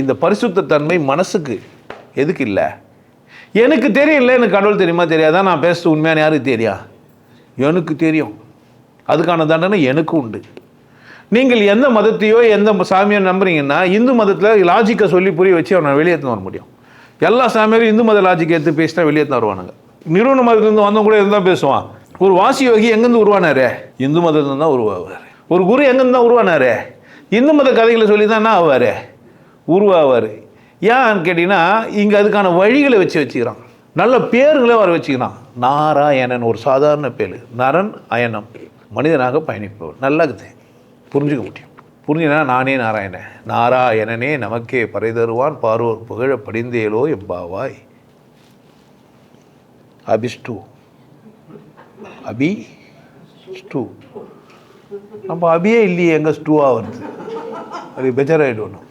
இந்த பரிசுத்த தன்மை மனசுக்கு எதுக்கு இல்லை? எனக்கு தெரியல எனக்கு கடவுள் தெரியுமா தெரியாதான் நான் பேசுறது உண்மையான யாருக்கு தெரியா? எனக்கு தெரியும். அதுக்கான தண்டனை எனக்கு உண்டு. நீங்கள் எந்த மதத்தையோ எந்த சாமியோ நம்புறீங்கன்னா இந்து மதத்தில் லாஜிக்கை சொல்லி புரிய வச்சு அவனை வெளியேற்ற வர முடியும். எல்லா சாமியாரும் இந்து மத லாஜிக்கை எடுத்து பேசினா வெளியேற்ற வருவானுங்க. நிறுவன மதத்துலேருந்து வந்தவங்க கூட இருந்தால் பேசுவான். ஒரு வாசி யோகி எங்கேருந்து உருவானாரு? இந்து மதத்துலேருந்து தான் உருவாவார். ஒரு குரு எங்கேருந்து தான் உருவானாரு? இந்து மத கதைகளை சொல்லி தான் என்ன ஆவார்? உருவாவார். ஏன்னு கேட்டிங்கன்னா இங்கே அதுக்கான வழிகளை வச்சு வச்சுக்கிறான். நல்ல பேர்களை வர வச்சுக்கிறான். நாராயணன் ஒரு சாதாரண பேர். நரன் அயனம். மனிதனாக பயணிப்பவர். நல்லா இருக்குது புரிஞ்சுக்க முடியும். புரிஞ்சுனா நானே நாராயணன். நாராயணனே நமக்கே பறை தருவான். பார்வோர் புகழ படிந்தேலோ எம்பாவாய். அபிஷ்டு. அபி ஸ்டூ நம்ம அபியே இல்லையே எங்கே ஸ்டூவாக வருது? அது பெஜராயிடணும்